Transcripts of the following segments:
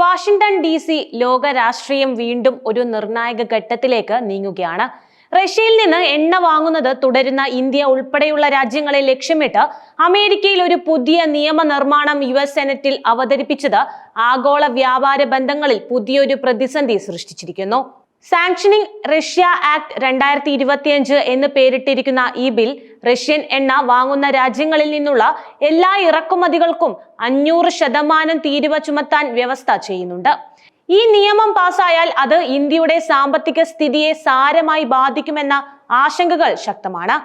Washington D C ലോക രാഷ്ട്രീയം വീണ്ടും ഒരു നിർണായക ഘട്ടത്തിലേക്ക് നീങ്ങുകയാണ്. റഷ്യയിൽ നിന്ന് എണ്ണ വാങ്ങുന്നത് തുടരുന്ന ഇന്ത്യ ഉൾപ്പെടെയുള്ള രാജ്യങ്ങളെ ലക്ഷ്യമിട്ട് അമേരിക്കയിൽ ഒരു പുതിയ നിയമനിർമ്മാണം യു എസ് സെനറ്റിൽ അവതരിപ്പിച്ചത് ആഗോള വ്യാപാര ബന്ധങ്ങളിൽ പുതിയൊരു പ്രതിസന്ധി സൃഷ്ടിച്ചിരിക്കുന്നു. സാങ്ഷനിങ് റഷ്യ ആക്ട് രണ്ടായിരത്തി ഇരുപത്തിയഞ്ച് എന്ന് പേരിട്ടിരിക്കുന്ന ഈ ബിൽ റഷ്യൻ എണ്ണ വാങ്ങുന്ന രാജ്യങ്ങളിൽ നിന്നുള്ള എല്ലാ ഇറക്കുമതികൾക്കും അഞ്ഞൂറ് ശതമാനം തീരുവ ചുമത്താൻ വ്യവസ്ഥ ചെയ്യുന്നുണ്ട്. ഈ നിയമം പാസായാൽ അത് ഇന്ത്യയുടെ സാമ്പത്തിക സ്ഥിതിയെ സാരമായി ബാധിക്കുമെന്ന ആശങ്കകൾ ശക്തമാണ്.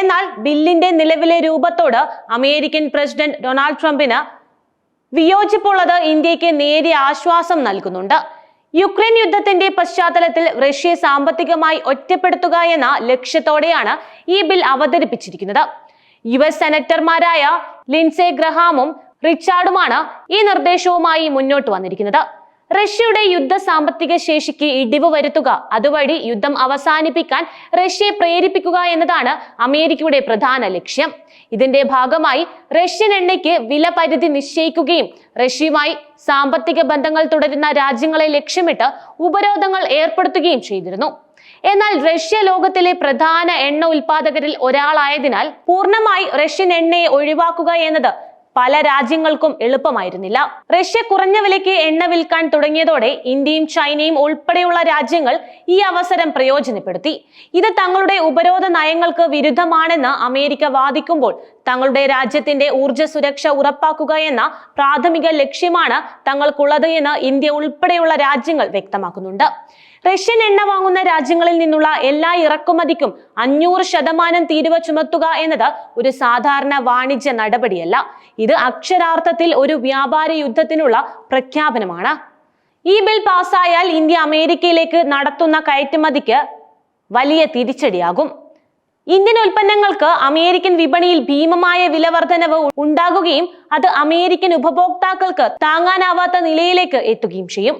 എന്നാൽ ബില്ലിന്റെ നിലവിലെ രൂപത്തോട് അമേരിക്കൻ പ്രസിഡന്റ് ഡൊണാൾഡ് ട്രംപിന് വിയോജിപ്പുള്ളത് ഇന്ത്യയ്ക്ക് നേരിയ ആശ്വാസം നൽകുന്നുണ്ട്. യുക്രൈൻ യുദ്ധത്തിന്റെ പശ്ചാത്തലത്തിൽ റഷ്യയെ സാമ്പത്തികമായി ഒറ്റപ്പെടുത്തുക എന്ന ലക്ഷ്യത്തോടെയാണ് ഈ ബിൽ അവതരിപ്പിച്ചിരിക്കുന്നത്. യു എസ് സെനറ്റർമാരായ ലിൻസെ ഗ്രഹാമും റിച്ചാർഡുമാണ് ഈ നിർദ്ദേശവുമായി മുന്നോട്ട് വന്നിരിക്കുന്നത്. റഷ്യയുടെ യുദ്ധ സാമ്പത്തിക ശേഷിക്ക് ഇടിവ് വരുത്തുക. അതുവഴി യുദ്ധം അവസാനിപ്പിക്കാൻ റഷ്യയെ പ്രേരിപ്പിക്കുക എന്നതാണ് അമേരിക്കയുടെ പ്രധാന ലക്ഷ്യം. ഇതിന്റെ ഭാഗമായി റഷ്യൻ എണ്ണയ്ക്ക് വില പരിധി നിശ്ചയിക്കുകയും റഷ്യയുമായി സാമ്പത്തിക ബന്ധങ്ങൾ തുടരുന്ന രാജ്യങ്ങളെ ലക്ഷ്യമിട്ട് ഉപരോധങ്ങൾ ഏർപ്പെടുത്തുകയും ചെയ്തിരുന്നു. എന്നാൽ റഷ്യ ലോകത്തിലെ പ്രധാന എണ്ണ ഉൽപാദകരിൽ ഒരാളായതിനാൽ പൂർണമായി റഷ്യൻ എണ്ണയെ ഒഴിവാക്കുക എന്നത് പല രാജ്യങ്ങൾക്കും എളുപ്പമായിരുന്നില്ല. റഷ്യ കുറഞ്ഞ വിലയ്ക്ക് എണ്ണ വിൽക്കാൻ തുടങ്ങിയതോടെ ഇന്ത്യയും ചൈനയും ഉൾപ്പെടെയുള്ള രാജ്യങ്ങൾ ഈ അവസരം പ്രയോജനപ്പെടുത്തി. ഇത് തങ്ങളുടെ ഉപരോധ നയങ്ങൾക്ക് വിരുദ്ധമാണെന്ന് അമേരിക്ക വാദിക്കുമ്പോൾ തങ്ങളുടെ രാജ്യത്തിന്റെ ഊർജ സുരക്ഷ ഉറപ്പാക്കുക എന്ന പ്രാഥമിക ലക്ഷ്യമാണ് തങ്ങൾക്കുള്ളത് എന്ന് ഇന്ത്യ ഉൾപ്പെടെയുള്ള രാജ്യങ്ങൾ വ്യക്തമാക്കുന്നുണ്ട്. റഷ്യൻ എണ്ണ വാങ്ങുന്ന രാജ്യങ്ങളിൽ നിന്നുള്ള എല്ലാ ഇറക്കുമതിക്കും അഞ്ഞൂറ് ശതമാനം തീരുവ ചുമത്തുക എന്നത് ഒരു സാധാരണ വാണിജ്യ നടപടിയല്ല. ഇത് അക്ഷരാർത്ഥത്തിൽ ഒരു വ്യാപാര യുദ്ധത്തിനുള്ള പ്രഖ്യാപനമാണ്. ഈ ബിൽ പാസ്സായാൽ ഇന്ത്യ അമേരിക്കയിലേക്ക് നടത്തുന്ന കയറ്റുമതിക്ക് വലിയ തിരിച്ചടിയാകും. ഇന്ത്യൻ ഉൽപ്പന്നങ്ങൾക്ക് അമേരിക്കൻ വിപണിയിൽ ഭീമമായ വിലവർധനവ് ഉണ്ടാകുകയും അത് അമേരിക്കൻ ഉപഭോക്താക്കൾക്ക് താങ്ങാനാവാത്ത നിലയിലേക്ക് എത്തുകയും ചെയ്യും.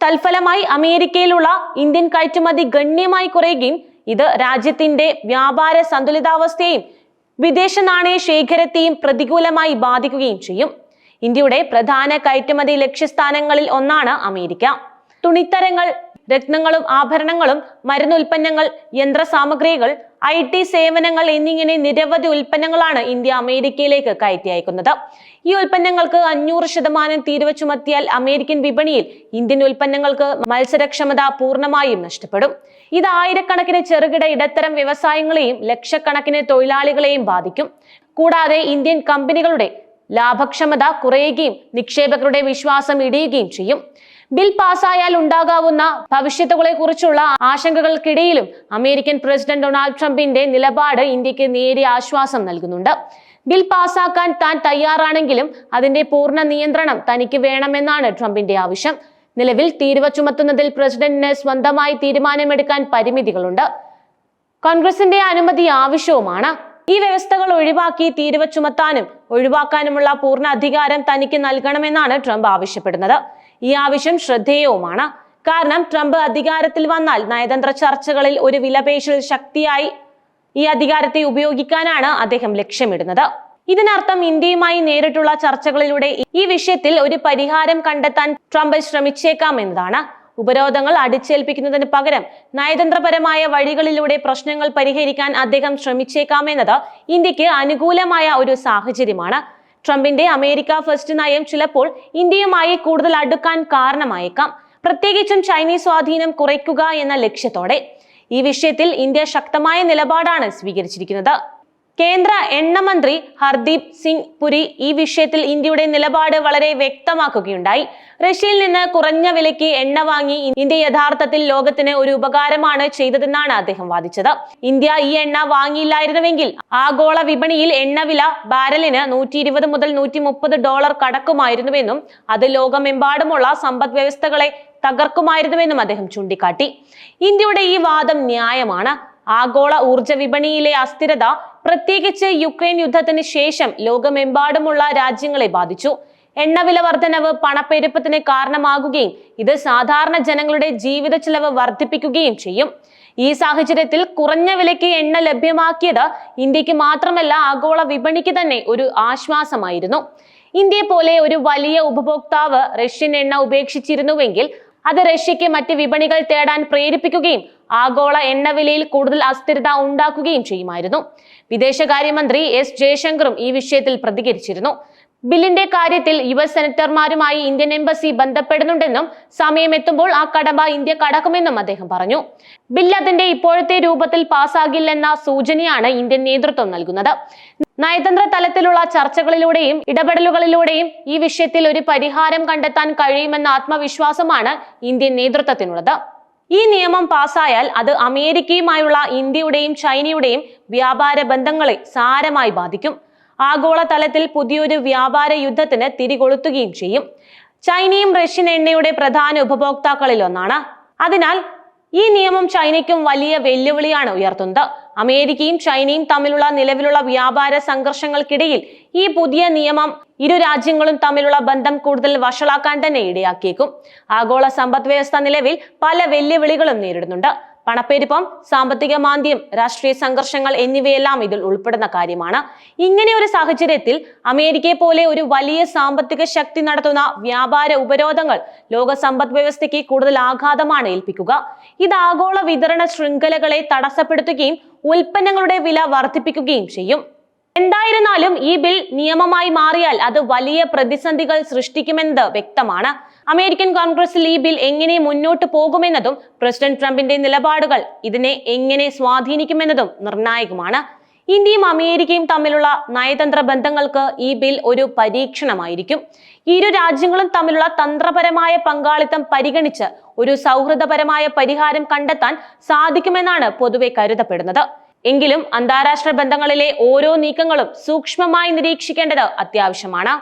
തൽഫലമായി അമേരിക്കയിലുള്ള ഇന്ത്യൻ കയറ്റുമതി ഗണ്യമായി കുറയുകയും ഇത് രാജ്യത്തിന്റെ വ്യാപാര സന്തുലിതാവസ്ഥയെയും വിദേശ നാണയ ശേഖരത്തെയും പ്രതികൂലമായി ബാധിക്കുകയും ചെയ്യും. ഇന്ത്യയുടെ പ്രധാന കയറ്റുമതി ലക്ഷ്യസ്ഥാനങ്ങളിൽ ഒന്നാണ് അമേരിക്ക. തുണിത്തരങ്ങൾ രത്നങ്ങളും ആഭരണങ്ങളും മരുന്നുൽപ്പന്നങ്ങൾ യന്ത്രസാമഗ്രികൾ ഐ ടി സേവനങ്ങൾ എന്നിങ്ങനെ നിരവധി ഉൽപ്പന്നങ്ങളാണ് ഇന്ത്യ അമേരിക്കയിലേക്ക് കയറ്റി അയക്കുന്നത് ഈ ഉൽപ്പന്നങ്ങൾക്ക് അഞ്ഞൂറ് ശതമാനം തീരുവ ചുമത്തിയാൽ അമേരിക്കൻ വിപണിയിൽ ഇന്ത്യൻ ഉൽപ്പന്നങ്ങൾക്ക് മത്സരക്ഷമത പൂർണമായും നഷ്ടപ്പെടും. ഇത് ആയിരക്കണക്കിന് ചെറുകിട ഇടത്തരം വ്യവസായങ്ങളെയും ലക്ഷക്കണക്കിന് തൊഴിലാളികളെയും ബാധിക്കും. കൂടാതെ ഇന്ത്യൻ കമ്പനികളുടെ ലാഭക്ഷമത കുറയുകയും നിക്ഷേപകരുടെ വിശ്വാസം ഇടിയുകയും ചെയ്യും. ബിൽ പാസ്സായാൽ ഉണ്ടാകാവുന്ന ഭവിഷ്യത്തുകളെ കുറിച്ചുള്ള ആശങ്കകൾക്കിടയിലും അമേരിക്കൻ പ്രസിഡന്റ് ഡൊണാൾഡ് ട്രംപിന്റെ നിലപാട് ഇന്ത്യയ്ക്ക് നേരിയ ആശ്വാസം നൽകുന്നുണ്ട്. ബിൽ പാസാക്കാൻ താൻ തയ്യാറാണെങ്കിലും അതിന്റെ പൂർണ നിയന്ത്രണം തനിക്ക് വേണമെന്നാണ് ട്രംപിന്റെ ആവശ്യം. നിലവിൽ തീരുവ ചുമത്തുന്നതിൽ പ്രസിഡന്റിന് സ്വന്തമായി തീരുമാനമെടുക്കാൻ പരിമിതികളുണ്ട്. കോൺഗ്രസിന്റെ അനുമതി ആവശ്യവുമാണ്. ഈ വ്യവസ്ഥകൾ ഒഴിവാക്കി തീരുവ ചുമത്താനും ഒഴിവാക്കാനുമുള്ള പൂർണ അധികാരം തനിക്ക് നൽകണമെന്നാണ് ട്രംപ് ആവശ്യപ്പെടുന്നത്. ഈ ആവശ്യം ശ്രദ്ധേയവുമാണ്. കാരണം ട്രംപ് അധികാരത്തിൽ വന്നാൽ നയതന്ത്ര ചർച്ചകളിൽ ഒരു വിലപേശൽ ശക്തിയായി ഈ അധികാരത്തെ ഉപയോഗിക്കാനാണ് അദ്ദേഹം ലക്ഷ്യമിടുന്നത്. ഇതിനർത്ഥം ഇന്ത്യയുമായി നേരിട്ടുള്ള ചർച്ചകളിലൂടെ ഈ വിഷയത്തിൽ ഒരു പരിഹാരം കണ്ടെത്താൻ ട്രംപ് ശ്രമിച്ചേക്കാം എന്നതാണ്. ഉപരോധങ്ങൾ അടിച്ചേൽപ്പിക്കുന്നതിന് പകരം നയതന്ത്രപരമായ വഴികളിലൂടെ പ്രശ്നങ്ങൾ പരിഹരിക്കാൻ അദ്ദേഹം ശ്രമിച്ചേക്കാമെന്നത് ഇന്ത്യയ്ക്ക് അനുകൂലമായ ഒരു സാഹചര്യമാണ്. ട്രംപിന്റെ അമേരിക്ക ഫസ്റ്റ് നയം ചിലപ്പോൾ ഇന്ത്യയുമായി കൂടുതൽ അടുക്കാൻ കാരണമായേക്കാം. പ്രത്യേകിച്ചും ചൈനീസ് സ്വാധീനം കുറയ്ക്കുക എന്ന ലക്ഷ്യത്തോടെ. ഈ വിഷയത്തിൽ ഇന്ത്യ ശക്തമായ നിലപാടാണ് സ്വീകരിച്ചിരിക്കുന്നത്. കേന്ദ്ര എണ്ണ മന്ത്രി ഹർദീപ് സിംഗ് പുരി ഈ വിഷയത്തിൽ ഇന്ത്യയുടെ നിലപാട് വളരെ വ്യക്തമാക്കുകയുണ്ടായി. റഷ്യയിൽ നിന്ന് കുറഞ്ഞ വിലയ്ക്ക് എണ്ണ വാങ്ങി ഇന്ത്യ യഥാർത്ഥത്തിൽ ലോകത്തിന് ഒരു ഉപകാരമാണ് ചെയ്തതെന്നാണ് അദ്ദേഹം വാദിച്ചത്. ഇന്ത്യ ഈ എണ്ണ വാങ്ങിയില്ലായിരുന്നുവെങ്കിൽ ആഗോള വിപണിയിൽ എണ്ണവില ബാരലിന് നൂറ്റി ഇരുപത് മുതൽ നൂറ്റി മുപ്പത് ഡോളർ കടക്കുമായിരുന്നുവെന്നും അത് ലോകമെമ്പാടുമുള്ള സമ്പദ് വ്യവസ്ഥകളെ തകർക്കുമായിരുന്നുവെന്നും അദ്ദേഹം ചൂണ്ടിക്കാട്ടി. ഇന്ത്യയുടെ ഈ വാദം ന്യായമാണ്. ആഗോള ഊർജ വിപണിയിലെ അസ്ഥിരത പ്രത്യേകിച്ച് യുക്രൈൻ യുദ്ധത്തിന് ശേഷം ലോകമെമ്പാടുമുള്ള രാജ്യങ്ങളെ ബാധിച്ചു. എണ്ണവില വർധനവ് പണപ്പെരുപ്പത്തിന് കാരണമാകുകയും ഇത് സാധാരണ ജനങ്ങളുടെ ജീവിത ചെലവ് വർദ്ധിപ്പിക്കുകയും ചെയ്യും. ഈ സാഹചര്യത്തിൽ കുറഞ്ഞ വിലയ്ക്ക് എണ്ണ ലഭ്യമാക്കിയത് ഇന്ത്യയ്ക്ക് മാത്രമല്ല ആഗോള വിപണിക്ക് തന്നെ ഒരു ആശ്വാസമായിരുന്നു. ഇന്ത്യയെ പോലെ ഒരു വലിയ ഉപഭോക്താവ് റഷ്യൻ എണ്ണ ഉപേക്ഷിച്ചിരുന്നുവെങ്കിൽ അത് റഷ്യക്ക് മറ്റ് വിപണികൾ തേടാൻ പ്രേരിപ്പിക്കുകയും ആഗോള എണ്ണവിലയിൽ കൂടുതൽ അസ്ഥിരത ഉണ്ടാക്കുകയും ചെയ്യുമായിരുന്നു. വിദേശകാര്യമന്ത്രി എസ് ജയശങ്കറും ഈ വിഷയത്തിൽ പ്രതികരിച്ചിരുന്നു. ബില്ലിന്റെ കാര്യത്തിൽ യു എസ് സെനറ്റർമാരുമായി ഇന്ത്യൻ എംബസി ബന്ധപ്പെടുന്നുണ്ടെന്നും സമയമെത്തുമ്പോൾ ആ കടമ്പ ഇന്ത്യ കടക്കുമെന്നും അദ്ദേഹം പറഞ്ഞു. ബിൽ അതിന്റെ ഇപ്പോഴത്തെ രൂപത്തിൽ പാസ്സാകില്ലെന്ന സൂചനയാണ് ഇന്ത്യൻ നേതൃത്വം നൽകുന്നത്. നയതന്ത്ര തലത്തിലുള്ള ചർച്ചകളിലൂടെയും ഇടപെടലുകളിലൂടെയും ഈ വിഷയത്തിൽ ഒരു പരിഹാരം കണ്ടെത്താൻ കഴിയുമെന്ന ആത്മവിശ്വാസമാണ് ഇന്ത്യൻ നേതൃത്വത്തിനുള്ളത്. ഈ നിയമം പാസ്സായാൽ അത് അമേരിക്കയുമായുള്ള ഇന്ത്യയുടെയും ചൈനയുടെയും വ്യാപാര ബന്ധങ്ങളെ സാരമായി ബാധിക്കും. ആഗോള തലത്തിൽ പുതിയൊരു വ്യാപാര യുദ്ധത്തിന് തിരികൊളുത്തുകയും ചെയ്യും. ചൈനയും റഷ്യൻ എണ്ണയുടെ പ്രധാന ഉപഭോക്താക്കളിൽ ഒന്നാണ് അതിനാൽ ഈ നിയമം ചൈനയ്ക്കും വലിയ വെല്ലുവിളിയാണ് ഉയർത്തുന്നത്. അമേരിക്കയും ചൈനയും തമ്മിലുള്ള നിലവിലുള്ള വ്യാപാര സംഘർഷങ്ങൾക്കിടയിൽ ഈ പുതിയ നിയമം ഇരു രാജ്യങ്ങളും തമ്മിലുള്ള ബന്ധം കൂടുതൽ വഷളാക്കാൻ തന്നെ ഇടയാക്കിയേക്കും. ആഗോള സമ്പദ് വ്യവസ്ഥ നിലവിൽ പല വെല്ലുവിളികളും നേരിടുന്നുണ്ട്. പണപ്പെരുപ്പം സാമ്പത്തിക മാന്ദ്യം രാഷ്ട്രീയ സംഘർഷങ്ങൾ എന്നിവയെല്ലാം ഇതിൽ ഉൾപ്പെടുന്ന കാര്യമാണ്. ഇങ്ങനെ ഒരു സാഹചര്യത്തിൽ അമേരിക്കയെ പോലെ ഒരു വലിയ സാമ്പത്തിക ശക്തി നടത്തുന്ന വ്യാപാര ഉപരോധങ്ങൾ ലോക സമ്പദ് വ്യവസ്ഥയ്ക്ക് കൂടുതൽ ആഘാതമാണ് ഏൽപ്പിക്കുക. ഇത് ആഗോള വിതരണ ശൃംഖലകളെ തടസ്സപ്പെടുത്തുകയും ഉൽപ്പന്നങ്ങളുടെ വില വർദ്ധിപ്പിക്കുകയും ചെയ്യും. എന്തായിരുന്നാലും ഈ ബിൽ നിയമമായി മാറിയാൽ അത് വലിയ പ്രതിസന്ധികൾ സൃഷ്ടിക്കുമെന്നത് വ്യക്തമാണ്. അമേരിക്കൻ കോൺഗ്രസിൽ ഈ ബിൽ എങ്ങനെ മുന്നോട്ട് പോകുമെന്നതും പ്രസിഡന്റ് ട്രംപിന്റെ നിലപാടുകൾ ഇതിനെ എങ്ങനെ സ്വാധീനിക്കുമെന്നതും നിർണായകമാണ്. ഇന്ത്യയും അമേരിക്കയും തമ്മിലുള്ള നയതന്ത്ര ബന്ധങ്ങൾക്ക് ഈ ബിൽ ഒരു പരീക്ഷണമായിരിക്കും. ഇരു രാജ്യങ്ങളും തമ്മിലുള്ള തന്ത്രപരമായ പങ്കാളിത്തം പരിഗണിച്ച് ഒരു സൗഹൃദപരമായ പരിഹാരം കണ്ടെത്താൻ സാധിക്കുമെന്നാണ് പൊതുവെ കരുതപ്പെടുന്നത്. എങ്കിലും അന്താരാഷ്ട്ര ബന്ധങ്ങളിലെ ഓരോ നീക്കങ്ങളും സൂക്ഷ്മമായി നിരീക്ഷിക്കേണ്ടത് അത്യാവശ്യമാണ്.